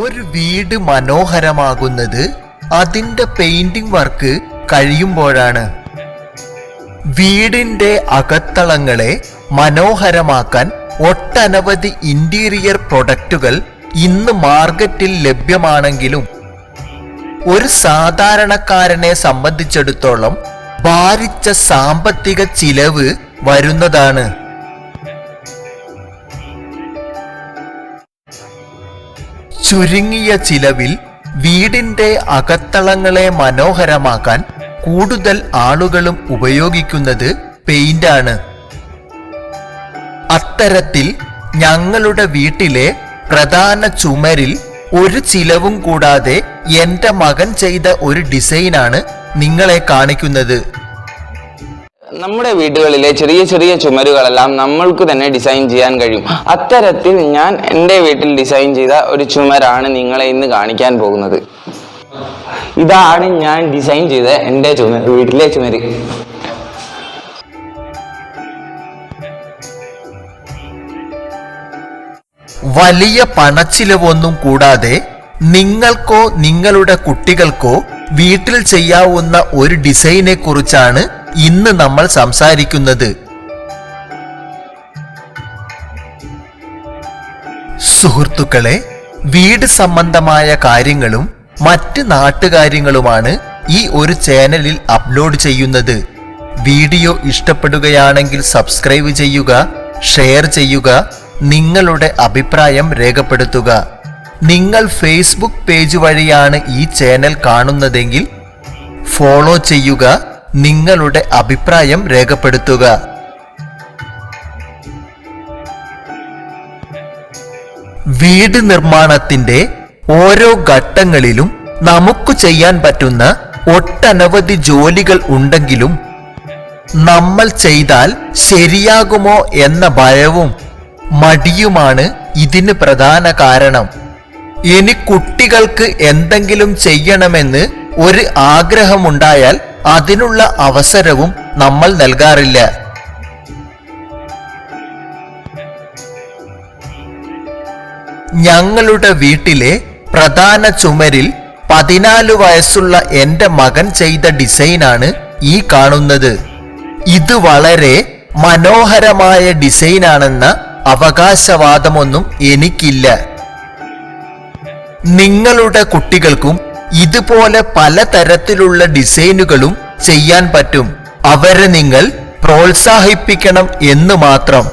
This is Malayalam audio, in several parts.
ഒരു വീട് മനോഹരമാകുന്നത് അതിന്റെ പെയിന്റിംഗ് വർക്ക് കഴിയുമ്പോഴാണ്. വീടിന്റെ അകത്തളങ്ങളെ മനോഹരമാക്കാൻ ഒട്ടനവധി ഇന്റീരിയർ പ്രൊഡക്റ്റുകൾ ഇന്ന് മാർക്കറ്റിൽ ലഭ്യമാണെങ്കിലും ഒരു സാധാരണക്കാരനെ സംബന്ധിച്ചിടത്തോളം ഭാരിച്ച സാമ്പത്തിക ചിലവ് വരുന്നതാണ്. ചുരുങ്ങിയ ചിലവിൽ വീടിന്റെ അകത്തളങ്ങളെ മനോഹരമാക്കാൻ കൂടുതൽ ആളുകളും ഉപയോഗിക്കുന്നത് പെയിന്റാണ്. അത്തരത്തിൽ ഞങ്ങളുടെ വീട്ടിലെ പ്രധാന ചുമരിൽ ഒരു ചിലവും കൂടാതെ എന്റെ മകൻ ചെയ്ത ഒരു ഡിസൈനാണ് നിങ്ങളെ കാണിക്കുന്നത്. നമ്മുടെ വീടുകളിലെ ചെറിയ ചെറിയ ചുമരുകളെല്ലാം നമ്മൾക്ക് തന്നെ ഡിസൈൻ ചെയ്യാൻ കഴിയും. അത്തരത്തിൽ ഞാൻ എന്റെ വീട്ടിൽ ഡിസൈൻ ചെയ്ത ഒരു ചുമരാണ് നിങ്ങളെ ഇന്ന് കാണിക്കാൻ പോകുന്നത്. ഇതാണ് ഞാൻ ഡിസൈൻ ചെയ്ത എന്റെ ചുമര് വീട്ടിലെ ചുമര്. വലിയ പണച്ചിലവൊന്നും കൂടാതെ നിങ്ങൾക്കോ നിങ്ങളുടെ കുട്ടികൾക്കോ വീട്ടിൽ ചെയ്യാവുന്ന ഒരു ഡിസൈനെ കുറിച്ചാണ് ഇന്ന് നമ്മൾ സംസാരിക്കുന്നത് സുഹൃത്തുക്കളെ വീട് സംബന്ധമായ കാര്യങ്ങളും മറ്റ് നാട്ടുകാര്യങ്ങളുമാണ് ഈ ഒരു ചാനലിൽ അപ്ലോഡ് ചെയ്യുന്നത്. വീഡിയോ ഇഷ്ടപ്പെടുകയാണെങ്കിൽ സബ്സ്ക്രൈബ് ചെയ്യുക ഷെയർ ചെയ്യുക നിങ്ങളുടെ അഭിപ്രായം രേഖപ്പെടുത്തുക. നിങ്ങൾ ഫേസ്ബുക്ക് പേജ് വഴിയാണ് ഈ ചാനൽ കാണുന്നതെങ്കിൽ ഫോളോ ചെയ്യുക നിങ്ങളുടെ അഭിപ്രായം രേഖപ്പെടുത്തുക. വീട് നിർമ്മാണത്തിന്റെ ഓരോ ഘട്ടങ്ങളിലും നമുക്ക് ചെയ്യാൻ പറ്റുന്ന ഒട്ടനവധി ജോലികൾ ഉണ്ടെങ്കിലും നമ്മൾ ചെയ്താൽ ശരിയാകുമോ എന്ന ഭയവും മടിയുമാണ് ഇതിന് പ്രധാന കാരണം. ഇനി കുട്ടികൾക്ക് എന്തെങ്കിലും ചെയ്യണമെന്ന് ഒരു ആഗ്രഹമുണ്ടായാൽ അതിനുള്ള അവസരവും നമ്മൾ നൽകാറില്ല. ഞങ്ങളുടെ വീട്ടിലെ പ്രധാന ചുമരിൽ പതിനാല് വയസ്സുള്ള എന്റെ മകൻ ചെയ്ത ഡിസൈനാണ് ഈ കാണുന്നത്. ഇത് വളരെ മനോഹരമായ ഡിസൈനാണെന്ന അവകാശവാദമൊന്നും എനിക്കില്ല. നിങ്ങളുടെ കുട്ടികൾക്കും ഇതുപോലെ പലതരത്തിലുള്ള ഡിസൈനുകളും ചെയ്യാൻ പറ്റും. അവരെ നിങ്ങൾ പ്രോത്സാഹിപ്പിക്കണം എന്ന് മാത്രം.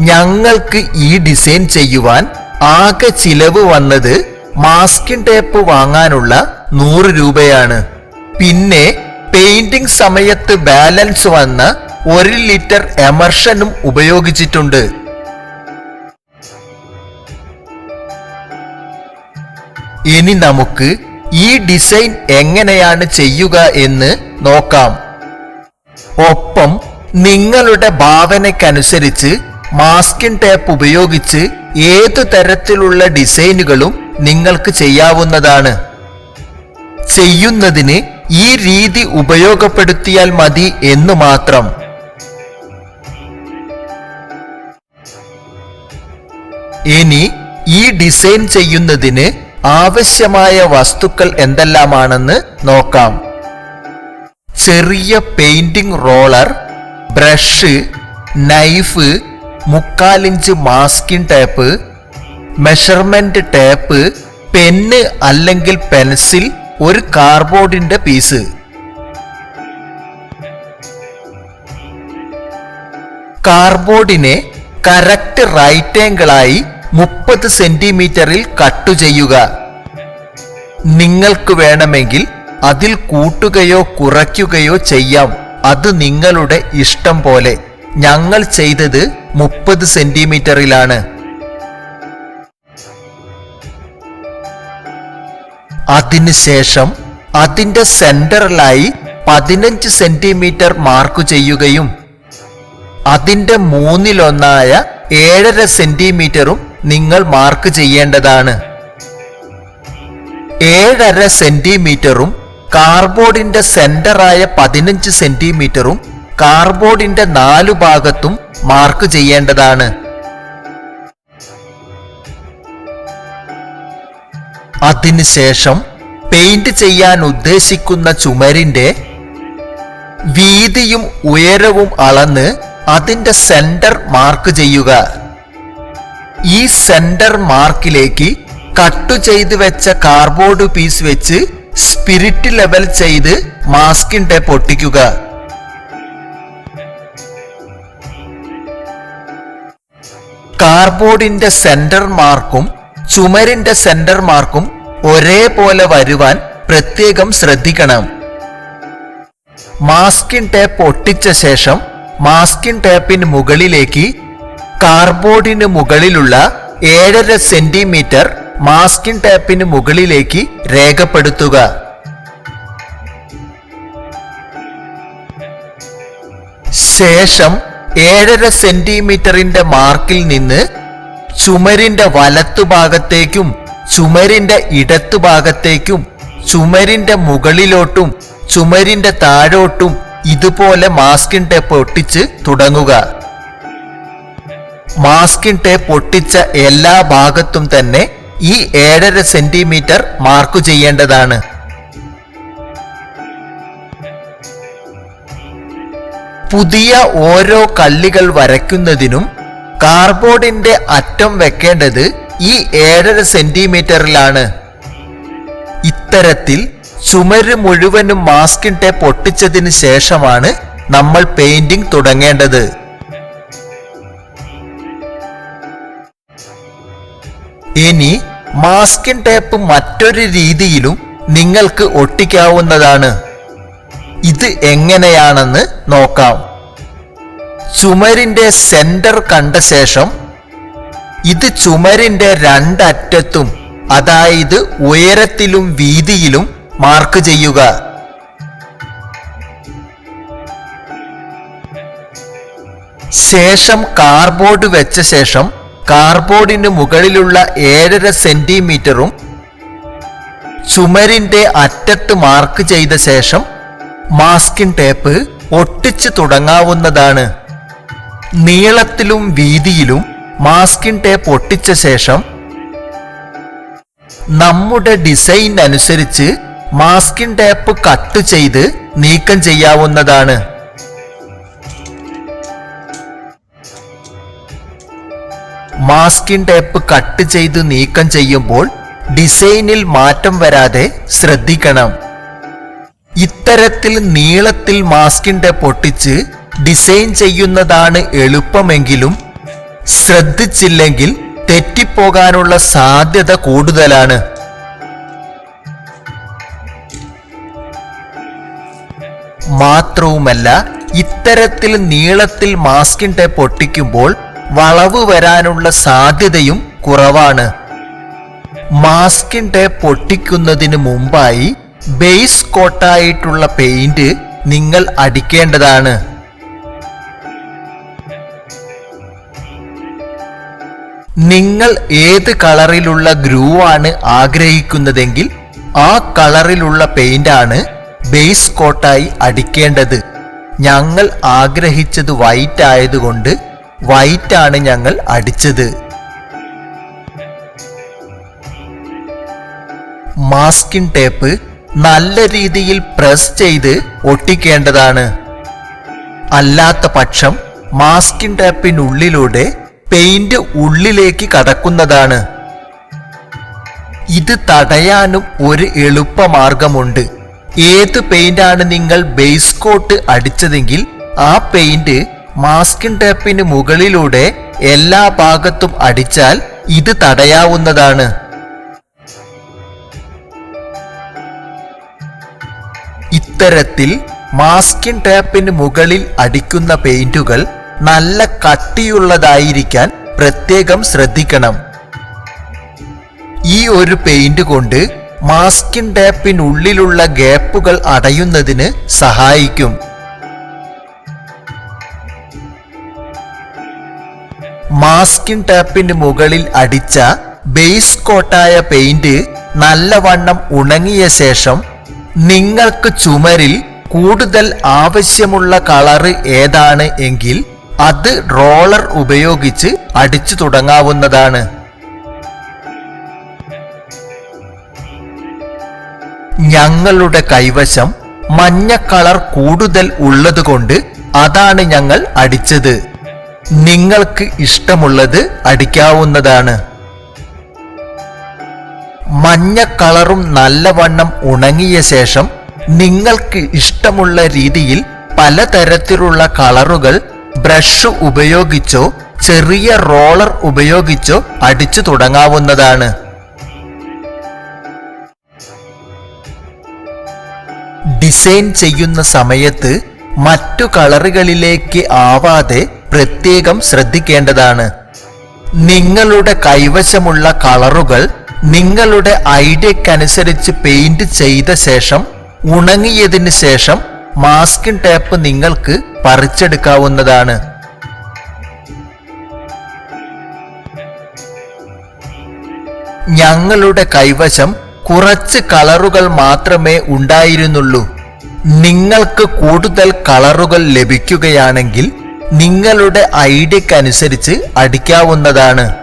ഞങ്ങൾക്ക് ഈ ഡിസൈൻ ചെയ്യുവാൻ ആകെ ചിലവ് വന്നത് മാസ്കിൻ ടേപ്പ് വാങ്ങാനുള്ള നൂറ് രൂപയാണ്. പിന്നെ പെയിന്റിംഗ് സമയത്ത് ബാലൻസ് വന്ന ഒരു ലിറ്റർ എമർഷനും ഉപയോഗിച്ചിട്ടുണ്ട്. ഇനി നമുക്ക് ഈ ഡിസൈൻ എങ്ങനെയാണ് ചെയ്യുക എന്ന് നോക്കാം. ഒപ്പം നിങ്ങളുടെ ഭാവനയ്ക്കനുസരിച്ച് മാസ്കിൻ ടേപ്പ് ഉപയോഗിച്ച് ഏത് തരത്തിലുള്ള ഡിസൈനുകളും നിങ്ങൾക്ക് ചെയ്യാവുന്നതാണ്. ചെയ്യുന്നതിന് ഈ രീതി ഉപയോഗപ്പെടുത്തിയാൽ മതി എന്ന് മാത്രം. ഇനി ഈ ഡിസൈൻ ചെയ്യുന്നതിന് ആവശ്യമായ വസ്തുക്കൾ എന്തെല്ലാമാണെന്ന് നോക്കാം. ചെറിയ painting roller brush knife മുക്കാലിഞ്ച് masking tape measurement tape pen അല്ലെങ്കിൽ പെൻസിൽ ഒരു കാർബോർഡിന്റെ പീസ്. കാർബോർഡിനെ കറക്റ്റ് റൈറ്റ് ആംഗിളായി മുപ്പത് സെന്റിമീറ്ററിൽ കട്ട് ചെയ്യുക. നിങ്ങൾക്ക് വേണമെങ്കിൽ അതിൽ കൂട്ടുകയോ കുറയ്ക്കുകയോ ചെയ്യാം. അത് നിങ്ങളുടെ ഇഷ്ടം പോലെ. ഞങ്ങൾ ചെയ്തത് മുപ്പത് സെന്റിമീറ്ററിലാണ്. അതിനുശേഷം അതിന്റെ സെന്ററിലായി പതിനഞ്ച് സെന്റിമീറ്റർ മാർക്ക് ചെയ്യുകയും അതിന്റെ മൂന്നിലൊന്നായ ഏഴര സെന്റിമീറ്ററും നിങ്ങൾ മാർക്ക് ചെയ്യേണ്ടതാണ്. ഏഴര സെന്റിമീറ്ററും കാർബോർഡിന്റെ സെന്ററായ പതിനഞ്ച് സെന്റിമീറ്ററും കാർബോർഡിന്റെ നാലു ഭാഗത്തും മാർക്ക് ചെയ്യേണ്ടതാണ്. അതിനുശേഷം പെയിന്റ് ചെയ്യാൻ ഉദ്ദേശിക്കുന്ന ചുമരിന്റെ വീതിയും ഉയരവും അളന്ന് അതിന്റെ സെന്റർ മാർക്ക് ചെയ്യുക. ഈ സെന്റർ മാർക്കിലേക്ക് കട്ടു ചെയ്ത് വെച്ച കാർബോർഡ് പീസ് വെച്ച് സ്പിരിറ്റ് ലെവൽ ചെയ്ത് മാസ്കിന്റെ പൊട്ടിക്കുക. കാർബോർഡിന്റെ സെന്റർ മാർക്കും ചുമരിന്റെ സെന്റർ മാർക്കും ഒരേപോലെ വരുവാൻ പ്രത്യേകം ശ്രദ്ധിക്കണം. മാസ്കിൻ ടേപ്പ് ഒട്ടിച്ച ശേഷം മാസ്കിൻ ടേപ്പിന് മുകളിലേക്ക് കാർബോർഡിന് മുകളിലുള്ള ഏഴര സെന്റിമീറ്റർ മാസ്കിൻ ടാപ്പിന് മുകളിലേക്ക് രേഖപ്പെടുത്തുക. ശേഷം ഏഴര സെന്റിമീറ്ററിന്റെ മാർക്കിൽ നിന്ന് ചുമരിന്റെ വലത്തുഭാഗത്തേക്കും ചുമരിന്റെ ഇടത്തുഭാഗത്തേക്കും ചുമരിന്റെ മുകളിലോട്ടും ചുമരിന്റെ താഴോട്ടും ഇതുപോലെ മാസ്കിൻ ടേപ്പ് ഒട്ടിച്ച് തുടങ്ങുക. മാസ്കിൻ ടേപ്പ് ഒട്ടിച്ച എല്ലാ ഭാഗത്തും തന്നെ ഈ ഏഴര സെന്റിമീറ്റർ മാർക്ക് ചെയ്യേണ്ടതാണ്. പുതിയ ഓരോ കള്ളികൾ വരയ്ക്കുന്നതിനും കാർബോർഡിന്റെ അറ്റം വെക്കേണ്ടത് ഈ ഏഴര സെന്റിമീറ്ററിലാണ്. ഇത്തരത്തിൽ ചുമര് മുഴുവനും മാസ്കിൻ ടേപ്പ് ഒട്ടിച്ചതിന് ശേഷമാണ് നമ്മൾ പെയിന്റിംഗ് തുടങ്ങേണ്ടത്. ഇനി മാസ്കിൻ ടേപ്പ് മറ്റൊരു രീതിയിലും നിങ്ങൾക്ക് ഒട്ടിക്കാവുന്നതാണ്. ഇത് എങ്ങനെയാണെന്ന് നോക്കാം. ചുമരിന്റെ സെന്റർ കണ്ട ശേഷം ഇത് ചുമരിന്റെ രണ്ടറ്റത്തും അതായത് ഉയരത്തിലും വീതിയിലും മാർക്ക് ചെയ്യുക. ശേഷം കാർബോർഡ് വെച്ച ശേഷം കാർബോർഡിന് മുകളിലുള്ള ഏഴര സെന്റിമീറ്ററും ചുമരിന്റെ അറ്റത്ത് മാർക്ക് ചെയ്ത ശേഷം മാസ്കിംഗ് ടേപ്പ് ഒട്ടിച്ചു തുടങ്ങാവുന്നതാണ്. നീളത്തിലും വീതിയിലും മാസ്കിംഗ് ടേപ്പ് ഒട്ടിച്ച ശേഷം നമ്മുടെ ഡിസൈൻ അനുസരിച്ച് മാസ്കിംഗ് ടേപ്പ് കട്ട് ചെയ്ത് നീക്കം ചെയ്യാവുന്നതാണ്. മാസ്കിൻ ടേപ്പ് കട്ട് ചെയ്ത് നീക്കം ചെയ്യുമ്പോൾ ഡിസൈനിൽ മാറ്റം വരാതെ ശ്രദ്ധിക്കണം. ഇത്തരത്തിൽ നീളത്തിൽ മാസ്കിന്റെ പൊട്ടിച്ച് ഡിസൈൻ ചെയ്യുന്നതാണ് എളുപ്പമെങ്കിലും ശ്രദ്ധിച്ചില്ലെങ്കിൽ തെറ്റിപ്പോകാനുള്ള സാധ്യത കൂടുതലാണ്. മാത്രവുമല്ല ഇത്തരത്തിൽ നീളത്തിൽ മാസ്കിന്റെ ടേപ്പ് ഒട്ടിക്കുമ്പോൾ വളവ് വരാനുള്ള സാധ്യതയും കുറവാണ്. മാസ്കിന്റെ പൊട്ടിക്കുന്നതിന് മുമ്പായി ബേസ് കോട്ടായിട്ടുള്ള പെയിന്റ് നിങ്ങൾ അടിക്കേണ്ടതാണ്. നിങ്ങൾ ഏത് കളറിലുള്ള ഗ്രൂ ആണ് ആഗ്രഹിക്കുന്നതെങ്കിൽ ആ കളറിലുള്ള പെയിന്റാണ് ബേസ് കോട്ടായി അടിക്കേണ്ടത്. ഞങ്ങൾ ആഗ്രഹിച്ചത് വൈറ്റ് ആയതുകൊണ്ട് വൈറ്റ് ആണ് ഞങ്ങൾ അടിച്ചത്. മാസ്കിൻ ടേപ്പ് നല്ല രീതിയിൽ പ്രസ് ചെയ്ത് ഒട്ടിക്കേണ്ടതാണ്. അല്ലാത്ത പക്ഷം മാസ്കിൻ ടേപ്പിനുള്ളിലൂടെ പെയിന്റ് ഉള്ളിലേക്ക് കടക്കുന്നതാണ്. ഇത് തടയാനും ഒരു എളുപ്പമാർഗമുണ്ട് ഏത് പെയിന്റാണ് നിങ്ങൾ ബേസ് കോട്ട് അടിച്ചതെങ്കിൽ ആ പെയിന്റ് മാസ്കിൻ ടേപ്പിന് മുകളിലൂടെ എല്ലാ ഭാഗത്തും അടിച്ചാൽ ഇത് തടയാവുന്നതാണ്. ഇത്തരത്തിൽ മാസ്കിംഗ് ടേപ്പിന് മുകളിൽ അടിക്കുന്ന പെയിന്റുകൾ നല്ല കട്ടിയുള്ളതായിരിക്കാൻ പ്രത്യേകം ശ്രദ്ധിക്കണം. ഈ ഒരു പെയിന്റ് കൊണ്ട് മാസ്കിൻ ടേപ്പിനുള്ളിലുള്ള ഗ്യാപ്പുകൾ അടയുന്നതിന് സഹായിക്കും. മാസ്കിൻ ടാപ്പിന് മുകളിൽ അടിച്ച ബേസ് കോട്ടായ പെയിന്റ് നല്ലവണ്ണം ഉണങ്ങിയ ശേഷം നിങ്ങൾക്ക് ചുമരിൽ കൂടുതൽ ആവശ്യമുള്ള കളറ് ഏതാണ് എങ്കിൽ അത് റോളർ ഉപയോഗിച്ച് അടിച്ചു തുടങ്ങാവുന്നതാണ്. ഞങ്ങളുടെ കൈവശം മഞ്ഞ കളർ കൂടുതൽ ഉള്ളതുകൊണ്ട് അതാണ് ഞങ്ങൾ അടിച്ചത്. നിങ്ങൾക്ക് ഇഷ്ടമുള്ളത് അടിക്കാവുന്നതാണ്. മഞ്ഞ കളറും നല്ലവണ്ണം ഉണങ്ങിയ ശേഷം നിങ്ങൾക്ക് ഇഷ്ടമുള്ള രീതിയിൽ പലതരത്തിലുള്ള കളറുകൾ ബ്രഷ് ഉപയോഗിച്ചോ ചെറിയ റോളർ ഉപയോഗിച്ചോ അടിച്ചു തുടങ്ങാവുന്നതാണ്. ഡിസൈൻ ചെയ്യുന്ന സമയത്ത് മറ്റു കളറുകളിലേക്ക് ആവാതെ പ്രത്യേകം ശ്രദ്ധിക്കേണ്ടതാണ്. നിങ്ങളുടെ കൈവശമുള്ള കളറുകൾ നിങ്ങളുടെ ഐഡിയക്കനുസരിച്ച് പെയിന്റ് ചെയ്ത ശേഷം ഉണങ്ങിയതിന് ശേഷം മാസ്കിംഗ് ടേപ്പ് നിങ്ങൾക്ക് പറിച്ചെടുക്കാവുന്നതാണ്. ഞങ്ങളുടെ കൈവശം കുറച്ച് കളറുകൾ മാത്രമേ ഉണ്ടായിരുന്നുള്ളൂ. നിങ്ങൾക്ക് കൂടുതൽ കളറുകൾ ലഭിക്കുകയാണെങ്കിൽ നിങ്ങളുടെ ഐഡിയക്കനുസരിച്ച് അടിക്കാവുന്നതാണ്.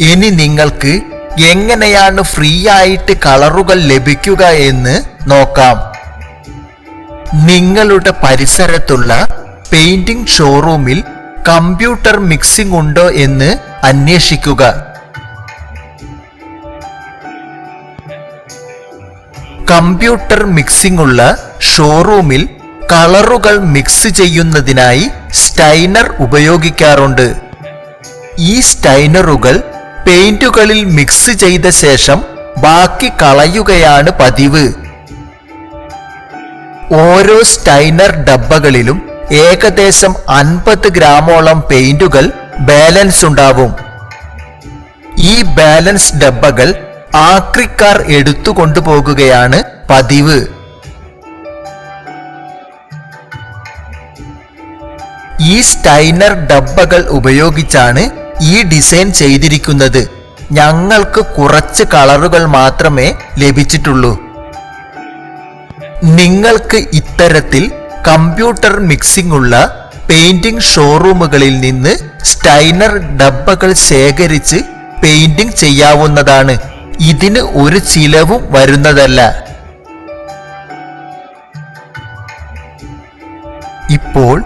ഇനി നിങ്ങൾക്ക് എങ്ങനെയാണ് ഫ്രീ ആയിട്ട് കളറുകൾ ലഭിക്കുക എന്ന് നോക്കാം. നിങ്ങളുടെ പരിസരത്തുള്ള പെയിന്റിംഗ് ഷോറൂമിൽ കമ്പ്യൂട്ടർ മിക്സിംഗ് ഉണ്ടോ എന്ന് അന്വേഷിക്കുക. കമ്പ്യൂട്ടർ മിക്സിംഗ് ഉള്ള ഷോറൂമിൽ കളറുകൾ മിക്സ് ചെയ്യുന്നതിനായി സ്റ്റൈനർ ഉപയോഗിക്കാറുണ്ട്. ഈ സ്റ്റൈനറുകൾ പെയിന്റുകളിൽ മിക്സ് ചെയ്ത ശേഷം ബാക്കി കളയുകയാണ് പതിവ്. ഓരോ സ്റ്റൈനർ ഡബ്ബകളിലും ഏകദേശം അൻപത് ഗ്രാമോളം പെയിന്റുകൾ ബാലൻസ് ഉണ്ടാവും. ഈ ബാലൻസ് ഡബ്ബകൾ ആക്രിക്കാർ എടുത്തു കൊണ്ടുപോകുകയാണ് പതിവ്. ഈ സ്റ്റൈനർ ഡബ്ബകൾ ഉപയോഗിച്ചാണ് ഈ ഡിസൈൻ ചെയ്തിരിക്കുന്നത്. ഞങ്ങൾക്ക് കുറച്ച് കളറുകൾ മാത്രമേ ലഭിച്ചിട്ടുള്ളൂ. നിങ്ങൾക്ക് ഇത്തരത്തിൽ കമ്പ്യൂട്ടർ മിക്സിംഗ് ഉള്ള പെയിന്റിംഗ് ഷോറൂമുകളിൽ നിന്ന് സ്റ്റൈനർ ഡബ്ബകൾ ശേഖരിച്ച് പെയിന്റിംഗ് ചെയ്യാവുന്നതാണ്. ഇതിന് ഒരു ചിലവും വരുന്നതല്ല. ഇപ്പോൾ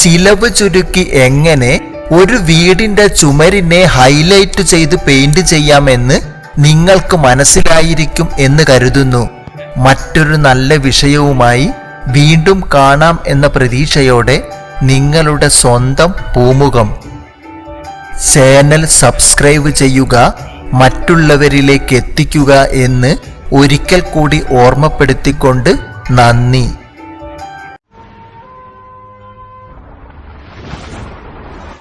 ചിലവ് ചുരുക്കി എങ്ങനെ ഒരു വീടിന്റെ ചുമരിനെ ഹൈലൈറ്റ് ചെയ്ത് പെയിന്റ് ചെയ്യാമെന്ന് നിങ്ങൾക്ക് മനസ്സിലായിരിക്കും എന്ന് കരുതുന്നു. മറ്റൊരു നല്ല വിഷയവുമായി വീണ്ടും കാണാം എന്ന പ്രതീക്ഷയോടെ നിങ്ങളുടെ സ്വന്തം പൂമുഖം. ചാനൽ സബ്സ്ക്രൈബ് ചെയ്യുക മറ്റുള്ളവരിലേക്ക് എത്തിക്കുക എന്ന് ഒരിക്കൽ കൂടി ഓർമ്മപ്പെടുത്തിക്കൊണ്ട് നന്ദി.